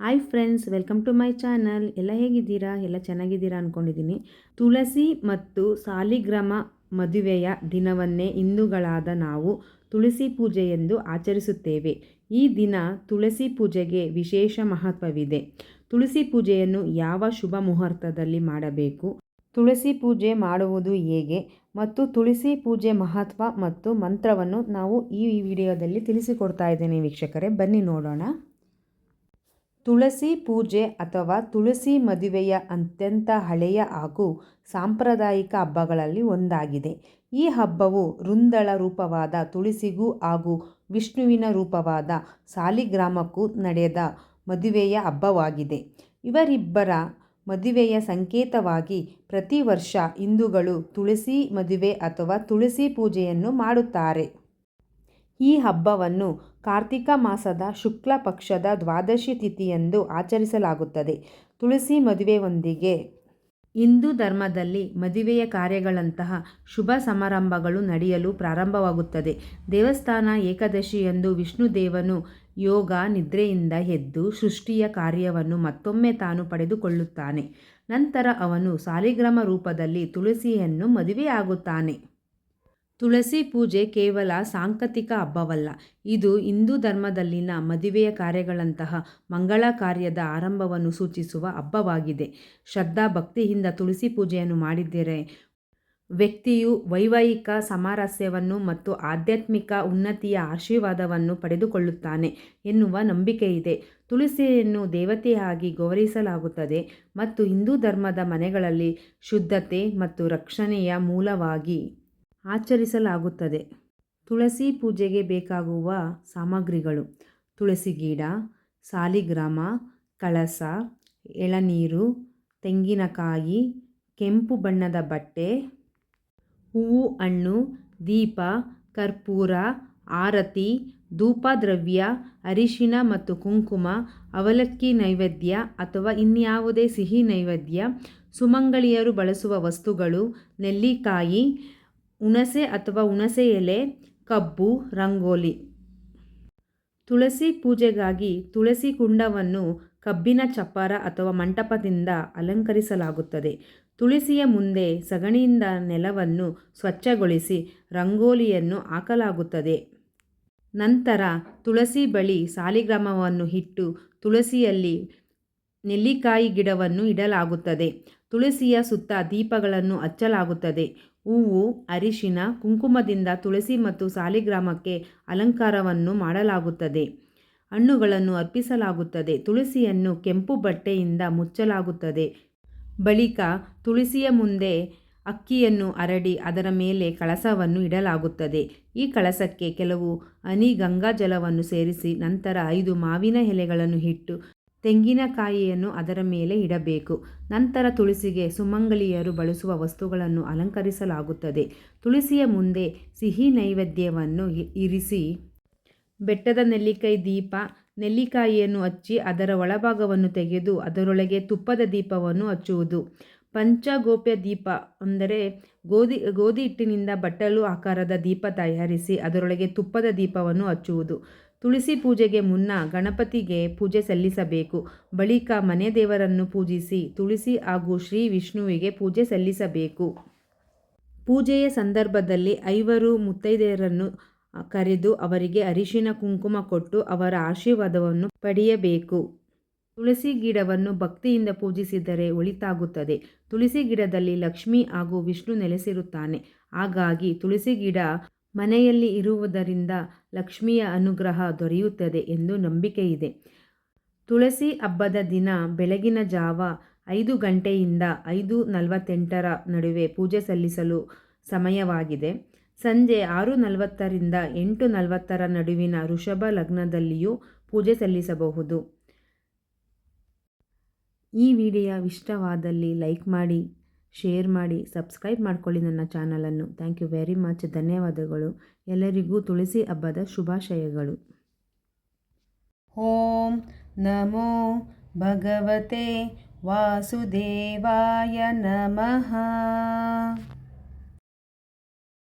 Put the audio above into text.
Hi friends welcome to my channel ಎಲ್ಲ ಹೇಗಿದ್ದೀರಾ? ಎಲ್ಲ ಚೆನ್ನಾಗಿದ್ದೀರಾ ಅಂದ್ಕೊಂಡಿದ್ದೀನಿ ತುಳಸಿ ಮತ್ತು ಸಾಲಿಗ್ರಾಮ ಮದುವೆಯ ದಿನವನ್ನೇ ಹಿಂದೂಗಳಾದ ನಾವು ತುಳಸಿ ಪೂಜೆ ಎಂದು ಆಚರಿಸುತ್ತೇವೆ. ಈ ದಿನ ತುಳಸಿ ಪೂಜೆಗೆ ವಿಶೇಷ ಮಹತ್ವವಿದೆ. ತುಳಸಿ ಪೂಜೆಯನ್ನು ಯಾವ ಶುಭ ಮುಹೂರ್ತದಲ್ಲಿ ಮಾಡಬೇಕು? ತುಳಸಿ ಪೂಜೆ ಮಾಡುವುದು ಹೇಗೆ? ಮತ್ತು ತುಳಸಿ ಪೂಜೆ ಮಹತ್ವ ಮತ್ತು ಮಂತ್ರವನ್ನು ನಾವು ಈ ವಿಡಿಯೋದಲ್ಲಿ ತಿಳಿಸಿಕೊಡ್ತಾ ಇದ್ದೇನೆ ವೀಕ್ಷಕರೇ. ಬನ್ನಿ ನೋಡೋಣ. ತುಳಸಿ ಪೂಜೆ ಅಥವಾ ತುಳಸಿ ಮದುವೆಯ ಅತ್ಯಂತ ಹಳೆಯ ಹಾಗೂ ಸಾಂಪ್ರದಾಯಿಕ ಹಬ್ಬಗಳಲ್ಲಿ ಒಂದಾಗಿದೆ. ಈ ಹಬ್ಬವು ರುಂದಳ ರೂಪವಾದ ತುಳಸಿಗೂ ಹಾಗೂ ವಿಷ್ಣುವಿನ ರೂಪವಾದ ಸಾಲಿಗ್ರಾಮಕ್ಕೂ ನಡೆದ ಮದುವೆಯ ಹಬ್ಬವಾಗಿದೆ. ಇವರಿಬ್ಬರ ಮದುವೆಯ ಸಂಕೇತವಾಗಿ ಪ್ರತಿ ವರ್ಷ ಹಿಂದೂಗಳು ತುಳಸಿ ಮದುವೆ ಅಥವಾ ತುಳಸಿ ಪೂಜೆಯನ್ನು ಮಾಡುತ್ತಾರೆ. ಈ ಹಬ್ಬವನ್ನು ಕಾರ್ತಿಕ ಮಾಸದ ಶುಕ್ಲ ಪಕ್ಷದ ದ್ವಾದಶಿ ತಿಥಿಯಂದು ಆಚರಿಸಲಾಗುತ್ತದೆ. ತುಳಸಿ ಮದುವೆಯೊಂದಿಗೆ ಹಿಂದೂ ಧರ್ಮದಲ್ಲಿ ಮದುವೆಯ ಕಾರ್ಯಗಳಂತಹ ಶುಭ ಸಮಾರಂಭಗಳು ನಡೆಯಲು ಪ್ರಾರಂಭವಾಗುತ್ತದೆ. ದೇವಸ್ಥಾನ ಏಕಾದಶಿಯಂದು ವಿಷ್ಣುದೇವನು ಯೋಗ ನಿದ್ರೆಯಿಂದ ಎದ್ದು ಸೃಷ್ಟಿಯ ಕಾರ್ಯವನ್ನು ಮತ್ತೊಮ್ಮೆ ತಾನು ಪಡೆದುಕೊಳ್ಳುತ್ತಾನೆ. ನಂತರ ಅವನು ಸಾಲಿಗ್ರಾಮ ರೂಪದಲ್ಲಿ ತುಳಸಿಯನ್ನು ಮದುವೆಯಾಗುತ್ತಾನೆ. ತುಳಸಿ ಪೂಜೆ ಕೇವಲ ಸಾಂಕತಿಕ ಹಬ್ಬವಲ್ಲ, ಇದು ಹಿಂದೂ ಧರ್ಮದಲ್ಲಿನ ಮದುವೆಯ ಕಾರ್ಯಗಳಂತಹ ಮಂಗಳ ಕಾರ್ಯದ ಆರಂಭವನ್ನು ಸೂಚಿಸುವ ಹಬ್ಬವಾಗಿದೆ. ಶ್ರದ್ಧಾ ಭಕ್ತಿಯಿಂದ ತುಳಸಿ ಪೂಜೆಯನ್ನು ಮಾಡಿದ್ದರೆ ವ್ಯಕ್ತಿಯು ವೈವಾಹಿಕ ಸಾಮರಸ್ಯವನ್ನು ಮತ್ತು ಆಧ್ಯಾತ್ಮಿಕ ಉನ್ನತಿಯ ಆಶೀರ್ವಾದವನ್ನು ಪಡೆದುಕೊಳ್ಳುತ್ತಾನೆ ಎನ್ನುವ ನಂಬಿಕೆ ಇದೆ ತುಳಸಿಯನ್ನು ದೇವತೆಯಾಗಿ ಗೌರವಿಸಲಾಗುತ್ತದೆ ಮತ್ತು ಹಿಂದೂ ಧರ್ಮದ ಮನೆಗಳಲ್ಲಿ ಶುದ್ಧತೆ ಮತ್ತು ರಕ್ಷಣೆಯ ಮೂಲವಾಗಿ ಆಚರಿಸಲಾಗುತ್ತದೆ. ತುಳಸಿ ಪೂಜೆಗೆ ಬೇಕಾಗುವ ಸಾಮಗ್ರಿಗಳು ತುಳಸಿ ಗಿಡ, ಸಾಲಿಗ್ರಾಮ, ಕಳಸ, ಎಳನೀರು, ತೆಂಗಿನಕಾಯಿ, ಕೆಂಪು ಬಣ್ಣದ ಬಟ್ಟೆ, ಹೂವು, ಹಣ್ಣು, ದೀಪ, ಕರ್ಪೂರ, ಆರತಿ, ಧೂಪದ್ರವ್ಯ, ಅರಿಶಿನ ಮತ್ತು ಕುಂಕುಮ, ಅವಲಕ್ಕಿ ನೈವೇದ್ಯ ಅಥವಾ ಇನ್ಯಾವುದೇ ಸಿಹಿ ನೈವೇದ್ಯ ಸುಮಂಗಳಿಯರು ಬಳಸುವ ವಸ್ತುಗಳು, ನೆಲ್ಲಿಕಾಯಿ ಹುಣಸೆ ಅಥವಾ ಹುಣಸೆ ಎಲೆ, ಕಬ್ಬು, ರಂಗೋಲಿ. ತುಳಸಿ ಪೂಜೆಗಾಗಿ ತುಳಸಿ ಕುಂಡವನ್ನು ಕಬ್ಬಿನ ಚಪ್ಪರ ಅಥವಾ ಮಂಟಪದಿಂದ ಅಲಂಕರಿಸಲಾಗುತ್ತದೆ. ತುಳಸಿಯ ಮುಂದೆ ಸಗಣಿಯಿಂದ ನೆಲವನ್ನು ಸ್ವಚ್ಛಗೊಳಿಸಿ ರಂಗೋಲಿಯನ್ನು ಹಾಕಲಾಗುತ್ತದೆ. ನಂತರ ತುಳಸಿ ಬಳಿ ಸಾಲಿಗ್ರಾಮವನ್ನು ಇಟ್ಟು ತುಳಸಿಯಲ್ಲಿ ನೆಲ್ಲಿಕಾಯಿ ಗಿಡವನ್ನು ಇಡಲಾಗುತ್ತದೆ. ತುಳಸಿಯ ಸುತ್ತ ದೀಪಗಳನ್ನು ಹಚ್ಚಲಾಗುತ್ತದೆ. ಹೂವು, ಅರಿಶಿನ, ಕುಂಕುಮದಿಂದ ತುಳಸಿ ಮತ್ತು ಸಾಲಿಗ್ರಾಮಕ್ಕೆ ಅಲಂಕಾರವನ್ನು ಮಾಡಲಾಗುತ್ತದೆ. ಹಣ್ಣುಗಳನ್ನು ಅರ್ಪಿಸಲಾಗುತ್ತದೆ. ತುಳಸಿಯನ್ನು ಕೆಂಪು ಬಟ್ಟೆಯಿಂದ ಮುಚ್ಚಲಾಗುತ್ತದೆ. ಬಳಿಕ ತುಳಸಿಯ ಮುಂದೆ ಅಕ್ಕಿಯನ್ನು ಅರಡಿ ಅದರ ಮೇಲೆ ಕಳಸವನ್ನು ಇಡಲಾಗುತ್ತದೆ. ಈ ಕಳಸಕ್ಕೆ ಕೆಲವು ಹನಿ ಗಂಗಾಜಲವನ್ನು ಸೇರಿಸಿ ನಂತರ ಐದು ಮಾವಿನ ಎಲೆಗಳನ್ನು ಇಟ್ಟು ತೆಂಗಿನಕಾಯಿಯನ್ನು ಅದರ ಮೇಲೆ ಇಡಬೇಕು. ನಂತರ ತುಳಸಿಗೆ ಸುಮಂಗಲಿಯರು ಬಳಸುವ ವಸ್ತುಗಳನ್ನು ಅಲಂಕರಿಸಲಾಗುತ್ತದೆ. ತುಳಸಿಯ ಮುಂದೆ ಸಿಹಿ ನೈವೇದ್ಯವನ್ನು ಇರಿಸಿ, ಬೆಟ್ಟದ ನೆಲ್ಲಿಕಾಯಿ ದೀಪ, ನೆಲ್ಲಿಕಾಯಿಯನ್ನು ಹಚ್ಚಿ ಅದರ ಒಳಭಾಗವನ್ನು ತೆಗೆದು ಅದರೊಳಗೆ ತುಪ್ಪದ ದೀಪವನ್ನು ಹಚ್ಚುವುದು. ಪಂಚಗೋಪ್ಯ ದೀಪ ಅಂದರೆ ಗೋಧಿ ಗೋಧಿ ಹಿಟ್ಟಿನಿಂದ ಬಟ್ಟಲು ಆಕಾರದ ದೀಪ ತಯಾರಿಸಿ ಅದರೊಳಗೆ ತುಪ್ಪದ ದೀಪವನ್ನು ಹಚ್ಚುವುದು. ತುಳಸಿ ಪೂಜೆಗೆ ಮುನ್ನ ಗಣಪತಿಗೆ ಪೂಜೆ ಸಲ್ಲಿಸಬೇಕು. ಬಳಿಕ ಮನೆ ದೇವರನ್ನು ಪೂಜಿಸಿ ತುಳಸಿ ಹಾಗೂ ಶ್ರೀ ವಿಷ್ಣುವಿಗೆ ಪೂಜೆ ಸಲ್ಲಿಸಬೇಕು. ಪೂಜೆಯ ಸಂದರ್ಭದಲ್ಲಿ ಐವರು ಮುತ್ತೈದೆಯರನ್ನು ಕರೆದು ಅವರಿಗೆ ಅರಿಶಿನ ಕುಂಕುಮ ಕೊಟ್ಟು ಅವರ ಆಶೀರ್ವಾದವನ್ನು ಪಡೆಯಬೇಕು. ತುಳಸಿ ಗಿಡವನ್ನು ಭಕ್ತಿಯಿಂದ ಪೂಜಿಸಿದರೆ ಒಳಿತಾಗುತ್ತದೆ. ತುಳಸಿ ಗಿಡದಲ್ಲಿ ಲಕ್ಷ್ಮಿ ಹಾಗೂ ವಿಷ್ಣು ನೆಲೆಸಿರುತ್ತಾನೆ. ಹಾಗಾಗಿ ತುಳಸಿ ಗಿಡ ಮನೆಯಲ್ಲಿ ಇರುವುದರಿಂದ ಲಕ್ಷ್ಮಿಯ ಅನುಗ್ರಹ ದೊರೆಯುತ್ತದೆ ಎಂದು ನಂಬಿಕೆ ಇದೆ ತುಳಸಿ ಹಬ್ಬದ ದಿನ ಬೆಳಗಿನ ಜಾವ ಐದು ಗಂಟೆಯಿಂದ ಐದು ನಲವತ್ತೆಂಟರ ನಡುವೆ ಪೂಜೆ ಸಲ್ಲಿಸಲು ಸಮಯವಾಗಿದೆ. ಸಂಜೆ ಆರು ನಲವತ್ತರಿಂದ ಎಂಟು ನಲವತ್ತರ ನಡುವಿನ ಋಷಭ ಲಗ್ನದಲ್ಲಿಯೂ ಪೂಜೆ ಸಲ್ಲಿಸಬಹುದು. ಈ ವಿಡಿಯೋ ಇಷ್ಟವಾದಲ್ಲಿ ಲೈಕ್ ಮಾಡಿ ಶೇರ್ ಮಾಡಿ ಸಬ್ಸ್ಕ್ರೈಬ್ ಮಾಡ್ಕೊಳ್ಳಿ ನನ್ನ ಚಾನಲನ್ನು ಥ್ಯಾಂಕ್ ಯು ವೆರಿ ಮಚ್ ಧನ್ಯವಾದಗಳು. ಎಲ್ಲರಿಗೂ ತುಳಸಿ ಹಬ್ಬದ ಶುಭಾಶಯಗಳು. ಓಂ ನಮೋ ಭಗವತೆ ವಾಸುದೇವಾಯ ನಮಃ.